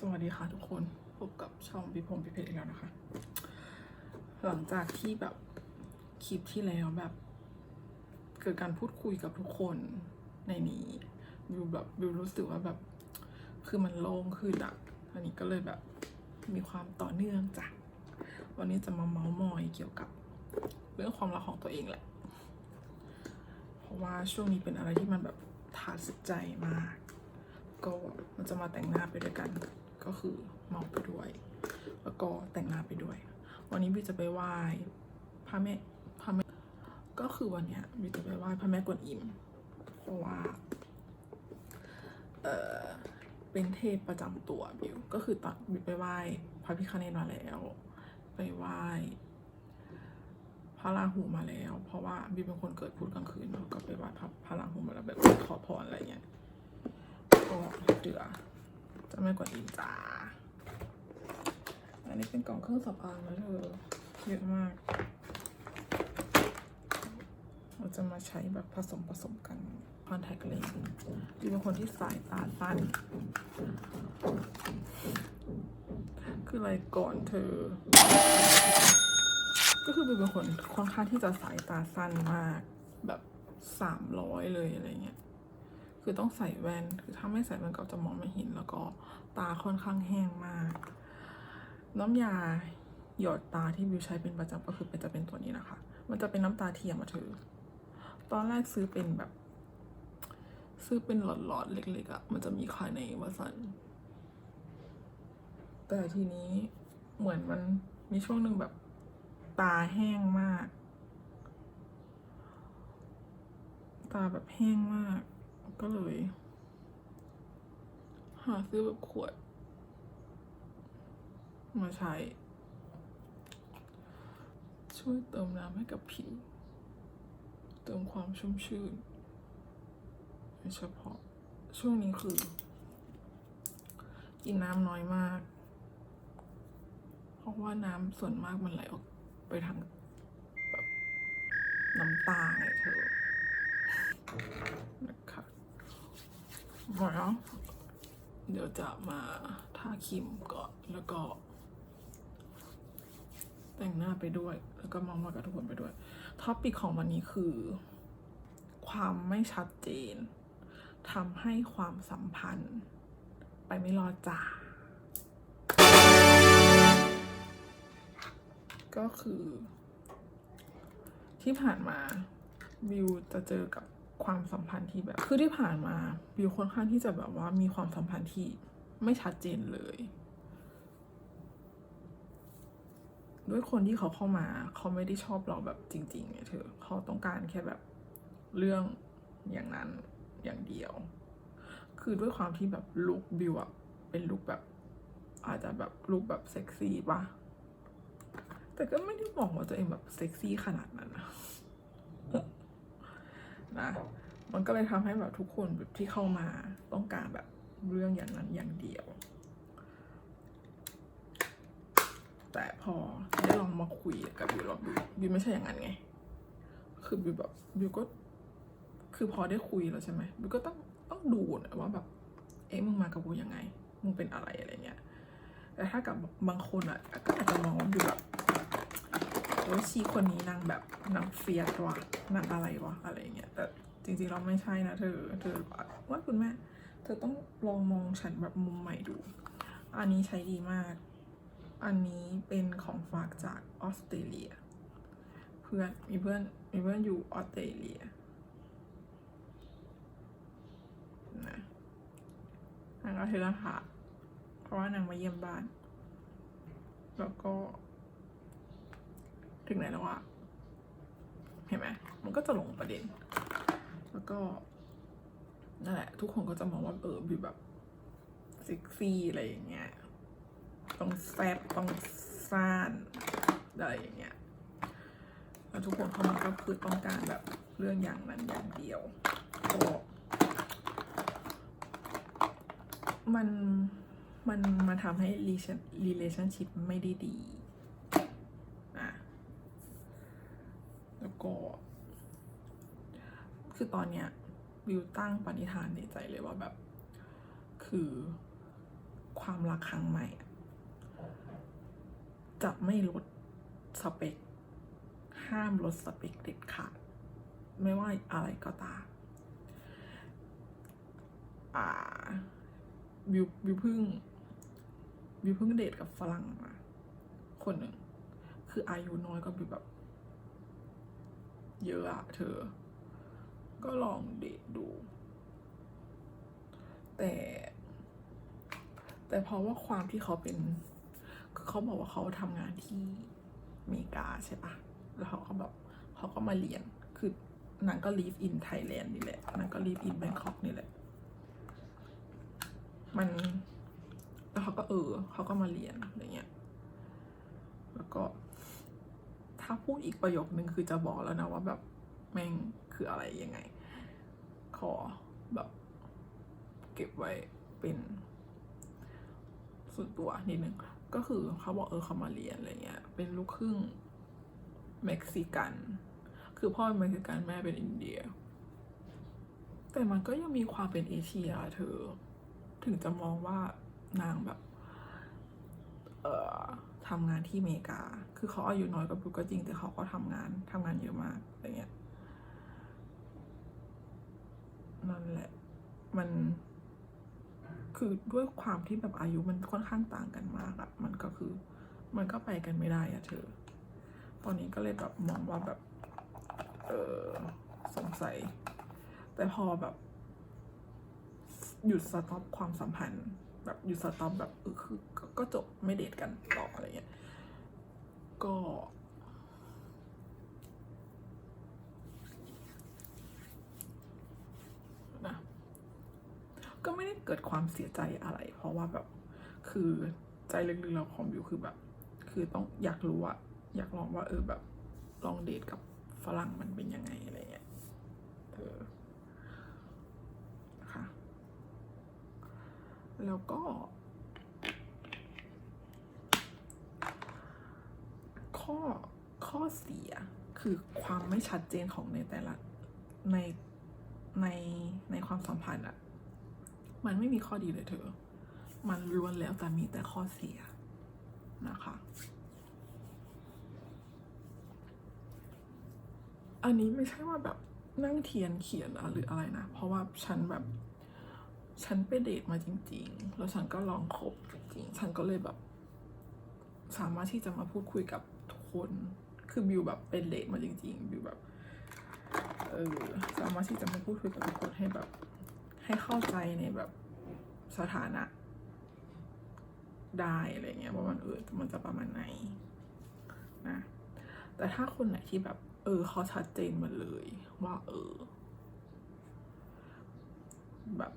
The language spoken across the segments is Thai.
สวัสดีค่ะทุกคน พบกับช่องพิพงพิเพชรอีกแล้วนะคะ หลังจากที่แบบคลิปที่แล้วแบบ เกิดการพูดคุยกับทุกคนในนี้วิวแบบวิวรู้สึกว่าแบบ คือมันโล่งขึ้นอะอันนี้ก็เลยแบบมีความต่อเนื่องจากวันนี้จะมาเมาส์มอยเกี่ยวกับเรื่องความรักของตัวเองแหละ เพราะว่าช่วงนี้เป็นอะไรที่มันแบบถาสึกใจมาก ก็มันจะมาแต่งหน้าไปด้วยกัน ก็คือเมาไปด้วย แล้วก็แต่งหน้าไปด้วย วันนี้บิวจะไปไหว้พระแม่พระแม่ก็คือวันเนี้ยบิวจะไปไหว้พระแม่กวนอิมเพราะว่าเออเป็นเทพประจำตัวบิวก็คือตอนบิวไปไหว้พระพิฆเนศมาแล้ว ไปไหว้พระราหูมาแล้ว เพราะว่าบิวเป็นคนเกิดพุธกลางคืนเนาะก็ไปไหว้พระพระราหูมาแล้วแบบขอพรอะไรเงี้ยก็เดือ จะไม่กว่าอินจ้า อันนี้เป็นกล่องเครื่องสำอางนะเธอเยอะมาก เราจะมาใช้แบบผสมผสมกันคอนแทคเลนส์คือเป็นคนที่สายตาสั้น คืออะไรก่อนเธอ ก็คือเป็นคนค่อนข้างที่จะสายตาสั้นมากแบบสามร้อยเลยอะไรเงี้ย คือต้องใส่แว่น คือถ้าไม่ใส่แว่นก็จะมองไม่เห็น แล้วก็ตาค่อนข้างแห้งมาก น้ำยาหยอดตาที่บิวใช้เป็นประจำก็คือเป็นจะเป็นตัวนี้นะคะ มันจะเป็นน้ำตาเทียมอะเธอตอนแรกซื้อเป็นแบบ ซื้อเป็นหลอดๆเล็กๆอะมันจะมีขายในวัสัน แต่ทีนี้เหมือนมันมีช่วงหนึ่งแบบตาแห้งมาก ตาแบบแห้งมาก ก็เลย หาซื้อแบบขวด มาใช้ ช่วยเติมน้ำให้กับผิวเติมความชุ่มชื่นโดยเฉพาะช่วงนี้คือ กินน้ำน้อยมาก เพราะว่าน้ำส่วนมากมันไหลออกไปทางแบบน้ำตาไงเธอนะคะ พอแล้วเดี๋ยวจะมาทาครีมก่อนแล้วก็ แต่งหน้าไปด้วย แล้วก็มองมากับทุกคนไปด้วยท็อปิกของวันนี้คือ ความไม่ชัดเจนทำให้ความสัมพันธ์ ไปไม่รอดจ้าก็คือ ที่ผ่านมาวิวจะเจอกับ ความสัมพันธ์ที่แบบ คือที่ผ่านมาวิวค่อนข้างที่จะแบบว่ามีความสัมพันธ์ที่ไม่ชัดเจนเลย ด้วยคนที่เขาเข้ามาเขาไม่ได้ชอบเราแบบจริงๆไงเธอเขาต้องการแค่แบบเรื่องอย่างนั้นอย่างเดียว คือด้วยความที่แบบลุคบิวอะเป็นลุคแบบ อาจจะแบบลุคแบบเซ็กซี่ปะแต่ก็ไม่ได้บอกว่าตัวเองแบบเซ็กซี่ขนาดนั้นนะ นะ มันก็เลยทำให้แบบทุกคนแบบที่เข้ามาต้องการแบบเรื่องอย่างนั้นอย่างเดียว แต่พอได้ลองมาคุยกับบิวแล้วบิวบิวไม่ใช่อย่างนั้นไง คือบิวแบบบิวก็คือพอได้คุยแล้วใช่ไหมบิวก็ต้องต้องดูนะว่าแบบ เอ๊ะมึงมากับกูยังไง มึงเป็นอะไรอะไรเงี้ยแต่ถ้ากับบางคนอะก็อาจจะมองว่าบิวแบบ ว่าชีคนนี้นางแบบนางเฟียสว่ะนางอะไรวะอะไรเงี้ยแต่จริงๆเราไม่ใช่นะเธอเธอว่าคุณแม่เธอต้องลองมองฉันแบบมุมใหม่ดู อันนี้ใช้ดีมาก อันนี้เป็นของฝากจากออสเตรเลีย เพื่อนมีเพื่อนมีเพื่อนอยู่ออสเตรเลียนะนางก็เทรหะเพราะว่านางมาเยี่ยมบ้าน แล้วก็ ถึงไหนแล้วอะเห็นไหมมันก็จะหลงประเด็น แล้วก็นั่นแหละ ทุกคนก็จะมองว่าเออบิวแบบเซ็กซี่อะไรอย่างเงี้ยต้องแซ่บต้องซ่านอะไรอย่างเงี้ยแล้วทุกคนเข้ามาก็คือต้องการแบบเรื่องอย่างนั้นอย่างเดียวก็มันมันมาทำให้ relationship ไม่ได้ดีอะแล้ว ก็ คือตอนเนี้ยวิวตั้งปณิธานในใจเลยว่าแบบ คือความรักครั้งใหม่ จะไม่ลดสเปค ห้ามลดสเปคเด็ดขาด ไม่ว่าอะไรก็ตามอ่าบิวบิวพึ่งบิวเพึ่งเดทกับฝรั่งมาคนหนึ่ง คืออายุน้อยก็บิวแบบ เยอะอะเธอ ก็ลองเดทดู แต่ แต่เพราะว่าความที่เขาเป็น คือเขาบอกว่าเขาทำงานที่อเมริกาใช่ปะแล้วเขาก็แบบเขาก็มาเรียน คือนางก็ live in Thailand นี่แหละนางก็ live in Bangkok นี่แหละ มันแล้วเขาก็เออเขาก็มาเรียนอะไรเงี้ย แล้วก็ ถ้าพูดอีกประโยคนึงคือจะบอกแล้วนะว่าแบบแม่งคืออะไรยังไง ขอแบบเก็บไว้เป็นส่วนตัวนิดนึงก็คือเขาบอกเออเขามาเรียนอะไรเงี้ย เป็นลูกครึ่งเม็กซิกัน คือพ่อเป็นเม็กซิกันแม่เป็นอินเดีย แต่มันก็ยังมีความเป็นเอเชียเธอ ถึงจะมองว่านางแบบ เออ ทำงานที่อเมริกา คือเขาอายุน้อยกว่าปุ๊กก็จริง แต่เขาก็ทำงานทำงานเยอะมากอะไรเงี้ย นั่นแหละ มัน คือด้วยความที่แบบอายุมันค่อนข้างต่างกันมากอะมันก็คือ มันก็ไปกันไม่ได้อะเธอ ตอนนี้ก็เลยแบบมองว่าแบบ เออสงสัย แต่พอแบบ หยุดสต็อปความสัมพันธ์ แบบหยุดสตอปแบบเออคือก็ก็จบไม่เดทกันต่ออะไรเงี้ยก็นะก็ไม่ได้เกิดความเสียใจอะไร เพราะว่าแบบคือใจลึกๆเราของบิวคือแบบ คือต้องอยากรู้อะอยากลองว่าเออแบบลองเดทกับฝรั่งมันเป็นยังไงอะไรเงี้ยเออนะคะ แล้วก็ ข้อข้อเสียคือความไม่ชัดเจนของในแต่ละในในในความสัมพันธ์อะมันไม่มีข้อดีเลยเธอ มันล้วนแล้วแต่มีแต่ข้อเสียนะคะ อันนี้ไม่ใช่ว่าแบบนั่งเทียนเขียนหรืออะไรนะ เพราะว่าฉันแบบ ฉันไปเดทมาจริง ๆ แล้วฉันก็ลองคบจริงๆ ฉันก็เลยแบบ สามารถที่จะมาพูดคุยกับทุกคน คือบิวแบบเป็นเดทมาจริง ๆ บิวแบบ เออ สามารถที่จะมาพูดคุยกับทุกคนให้แบบ ให้เข้าใจในแบบสถานะ ได้อะไรเงี้ยว่ามันเออมันจะประมาณไหนนะ แต่ถ้าคนไหนที่แบบ เออเขาชัดเจนมาเลย ว่า เออ แบบ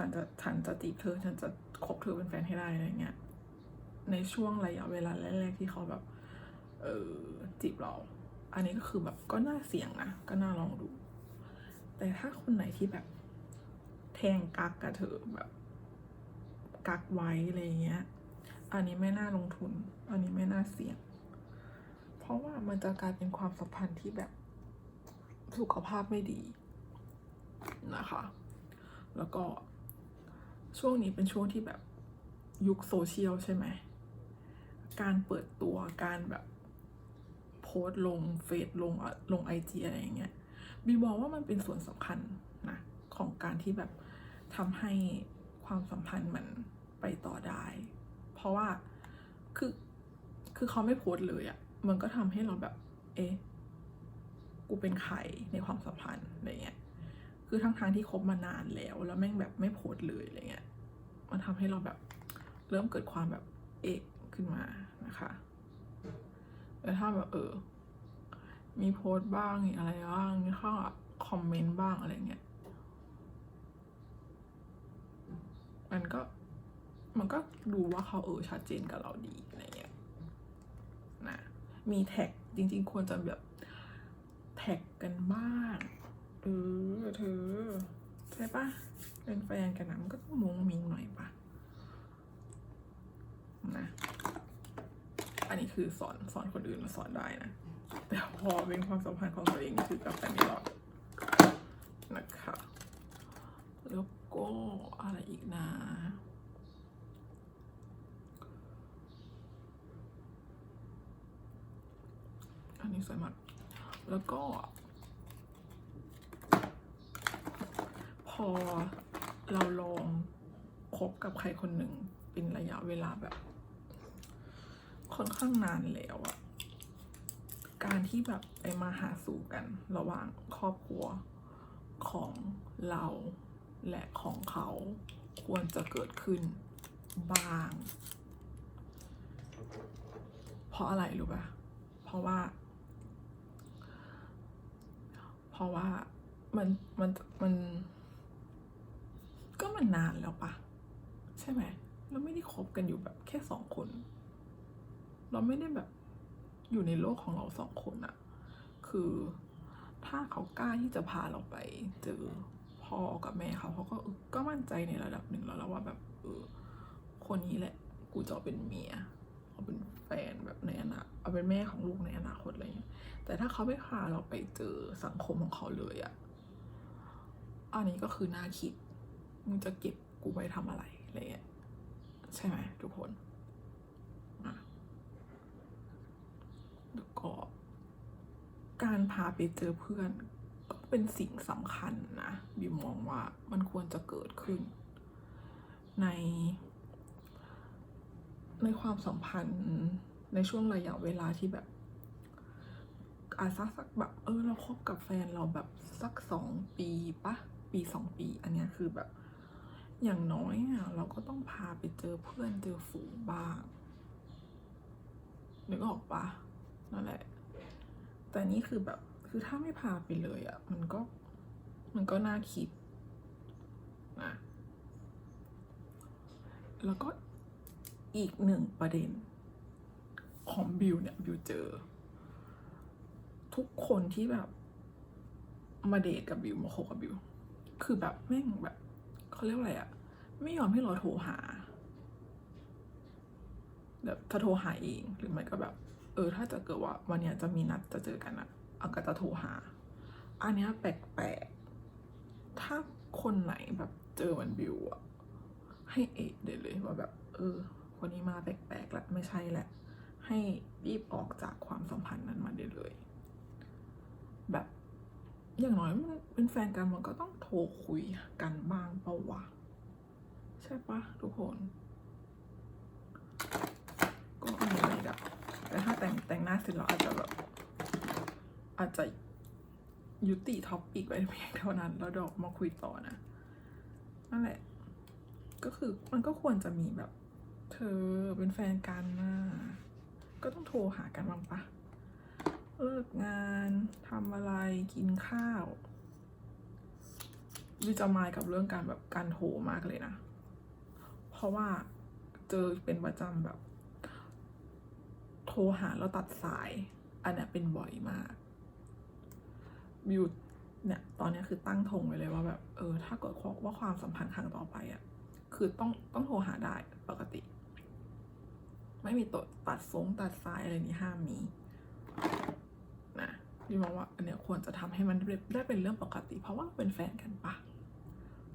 ฉันจะฉันจะจีบเธอ ฉันจะคบเธอเป็นแฟนให้ได้อะไรเงี้ยในช่วงระยะเวลาแรกๆที่เขาแบบ เออจีบเรา อันนี้ก็คือแบบก็น่าเสี่ยงนะ ก็น่าลองดู แต่ถ้าคนไหนที่แบบแทงกักกับเธอแบบ กักไว้อะไรเงี้ย อันนี้ไม่น่าลงทุน อันนี้ไม่น่าเสี่ยง เพราะว่ามันจะกลายเป็นความสัมพันธ์ที่แบบสุขภาพไม่ดีนะคะ แล้วก็ ช่วงนี้เป็นช่วงที่แบบยุคโซเชียลใช่ไหม การเปิดตัวการแบบโพสลงเฟซลงอะลงไอจีอะไรอย่างเงี้ยบีมองว่ามันเป็นส่วนสำคัญนะของการที่แบบทำให้ความสัมพันธ์มันไปต่อได้ เพราะว่าคือคือเขาไม่โพสเลยอะมันก็ทำให้เราแบบ เอ๊ะกูเป็นใครในความสัมพันธ์ คือทั้งทางที่คบมานานแล้ว แล้วแม่งแบบไม่โพสเลยอะไรเงี้ย มันทำให้เราแบบเริ่มเกิดความแบบเอกขึ้นมานะคะแต่ถ้าแบบเออ มีโพสบ้างอะไรบ้างเข้าคอมเมนต์บ้างอะไรเงี้ย มันก็มันก็ดูว่าเขาเออชัดเจนกับเราดีอะไรเงี้ยนะมีแท็กจริง ๆ ควรจะแบบแท็กกันบ้าง เออเธอใช่ปะเป็นแฟนกันนะมันก็ต้องมงมิงหน่อยปะนะอันนี้คือสอนสอนคนอื่นมาสอนได้นะ แต่พอเป็นความสัมพันธ์ของตัวเองคือกับแฟนไม่รอดนะคะแล้วก็อะไรอีกนะอันนี้สวยมากแล้วก็ อเราลองคบกับใครคนหนึ่งเป็นระยะเวลาแบบค่อนข้างนานแล้วอะการที่แบบไปมาหาสู่กัน ระหว่างครอบครัวของเราและของเขาควรจะเกิดขึ้นบ้าง เพราะอะไรรู้ป่ะ เพราะว่า เพราะว่ามันมันมันก็ มันนานแล้วปะใช่ไหมเราไม่ได้คบกันอยู่แบบแค่สองคน เราไม่ได้แบบอยู่ในโลกของเราสองคนอะคือถ้าเขากล้าที่จะพาเราไป เจอพ่อกับแม่เขาเขาก็ก็มั่นใจในระดับหนึ่งแล้วแล้วว่าแบบเออคนนี้แหละ กูจะเอาเป็นเมียเอาเป็นแฟนแบบในอนาคตเอาเป็นแม่ของลูกในอนาคตอะไรอย่างเงี้ยแต่ถ้าเขาไม่พาเราไปเจอสังคมของเขาเลยอะอันนี้ก็คือน่าคิด มึงจะเก็บกูไว้ทำอะไรอะไรเงี้ยใช่ไหมทุกคนอะแล้วก็การพาไปเจอเพื่อนก็เป็นสิ่งสำคัญนะบิวมองว่ามันควรจะเกิดขึ้น ใน ในความสัมพันธ์ในช่วงระยะเวลาที่แบบอาจสักสักแบบเออเราคบกับแฟนเราแบบสักสองปีปะปีสองปี อันเนี้ยคือแบบ อย่างน้อยอะเราก็ต้องพาไปเจอเพื่อนเจอฝูงบ้างนึกออกปะนั่นแหละ แต่นี่คือแบบคือถ้าไม่พาไปเลยอะ มันก็มันก็น่าคิดนะแล้วก็อีกหนึ่งประเด็นของบิวเนี่ยบิวเจอ ทุกคนที่แบบมาเดทกับบิวมาคบกับบิว คือแบบแม่งแบบ เขาเรียกว่าอะไรอะไม่ยอมให้เราโทรหา แบบถ้าโทรหาเองหรือไม่ก็แบบ เออ ถ้าจะเกิดว่าวันเนี้ยจะมีนัดจะเจอกันอะเอาก็จะโทรหา อันเนี้ยแปลกๆ ถ้าคนไหนแบบเจอวันบิวอะให้เอะเดยเลยว่าแบบ เออคนนี้มาแปลกๆแล้วไม่ใช่แหละ ให้รีบออกจากความสัมพันธ์นั้นมาได้เลย แบบ อย่างน้อยมันเป็นแฟนกันมันก็ต้องโทรคุยกันบ้างเปล่าวะใช่ปะทุกคน ก็อะไรแบบแต่ถ้าแต่งแต่งหน้าเสร็จแล้วอาจจะแบบอาจจะยุติท็อปปิกไว้เพียงเท่านั้น แล้วดออกมาคุยต่อนะนั่นแหละ ก็คือมันก็ควรจะมีแบบ เธอเป็นแฟนกันนะก็ต้องโทรหากันบ้างปะ เลิกงานทำอะไรกินข้าววิจะมายกับเรื่องการแบบการโทรมากเลยนะ เพราะว่าเจอเป็นประจำแบบ โทรหาแล้วตัดสาย อันนี้เป็นบ่อยมากบิวเนี่ยตอนนี้คือตั้งธงไว้เลยว่าแบบเออ ถ้าเกิดว่าความสัมพันธ์ครั้งต่อไปอะ่ะคือต้องต้องโทรหาได้ปกติ ไม่มีตดตัดฟงตัดสายอะไรนี้ห้ามมี พี่มองว่าอันเนี้ยควรจะทำให้มันได้เป็นเรื่องปกติ เพราะว่าเป็นแฟนกันปะ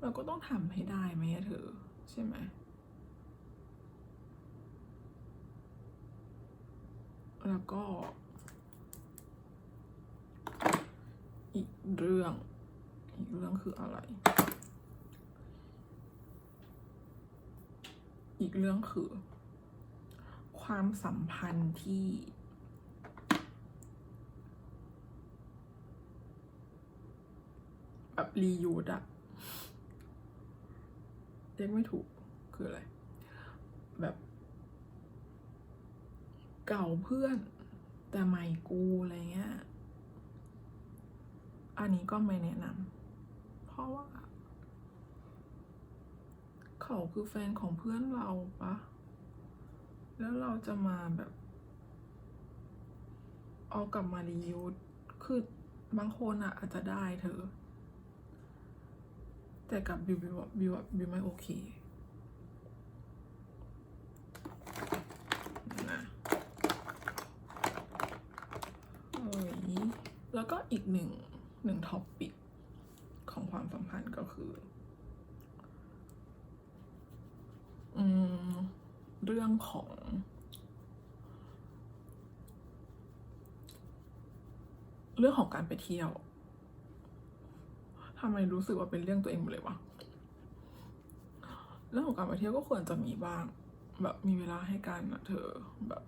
เราก็ต้องทำให้ได้ไหมเธอใช่ไหมแล้วก็ อีกเรื่อง อีกเรื่องคืออะไร อีกเรื่องคือ ความสัมพันธ์ที่ แบบรียูดอะเรียกไม่ถูกคืออะไร แบบ เก่าเพื่อน แต่ใหม่กูอะไรเงี้ย อันนี้ก็ไม่แนะนำเพราะว่า เขาคือแฟนของเพื่อนเราปะแล้วเราจะมาแบบ เอากลับมารียูดคือบางคนอะอาจจะได้เธอ แต่กับบิวบิวบิวบิวไม่โอเคนะเอ้ยแล้วก็อีกหนึ่งหนึ่งท็อปปิกของความสัมพันธ์ก็คือ อืม เรื่องของเรื่องของการไปเที่ยวำไมรู้สึกว่าเป็นเรื่องตัวเองหมดเลยวะเรื่องของการไปเที่ยวก็ควรจะมีบ้าง แบบมีเวลาให้กันนะเธอแบบ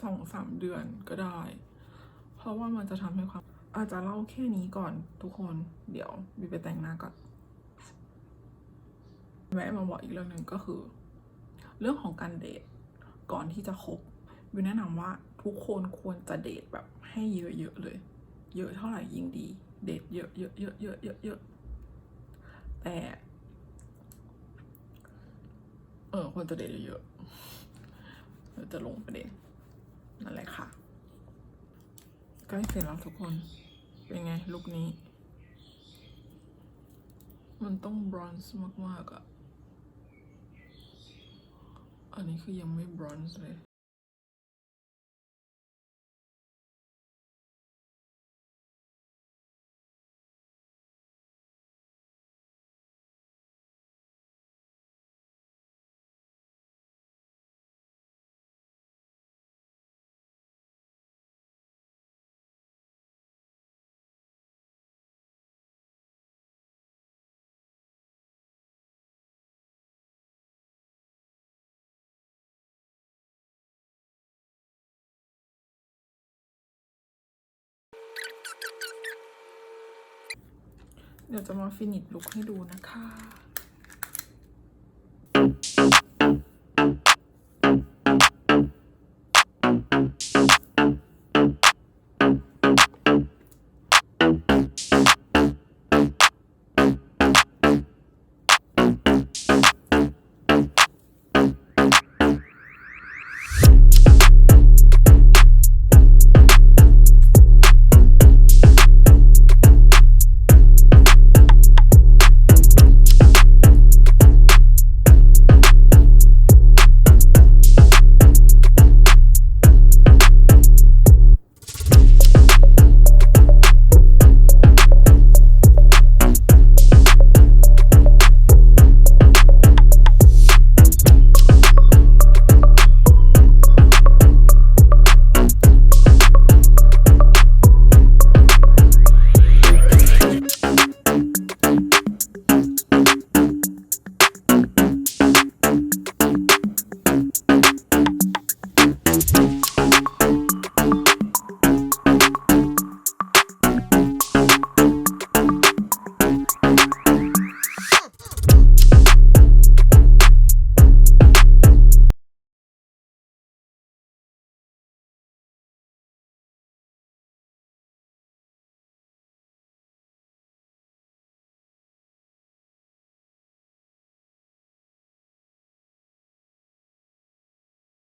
สองสามเดือนก็ได้ เพราะว่ามันจะทำให้ความ อาจจะเล่าแค่นี้ก่อนทุกคนเดี๋ยวบีไปแต่งหน้าก่อนแวะมาบอกอีกเรื่องหนึ่งก็คือ เรื่องของการเดทก่อนที่จะคบวิวแนะนำว่าทุกคนควรจะเดทแบบให้เยอะๆเลย เยอะเท่าไหร่ยิ่งดี เดทเยอะเยอะเยอะเยอะเยอะเยอะแต่ เออควรจะเดทเยอะๆเจะลงประเด็นนั่นแหละค่ะใกล้เสร็จแล้วทุกคน เป็นไงลุคนี้ มันต้องบรอนซ์มากๆอะอันนี้คือยังไม่บรอนซ์เลย เดี๋ยวจะมาฟินิชลุคให้ดูนะคะ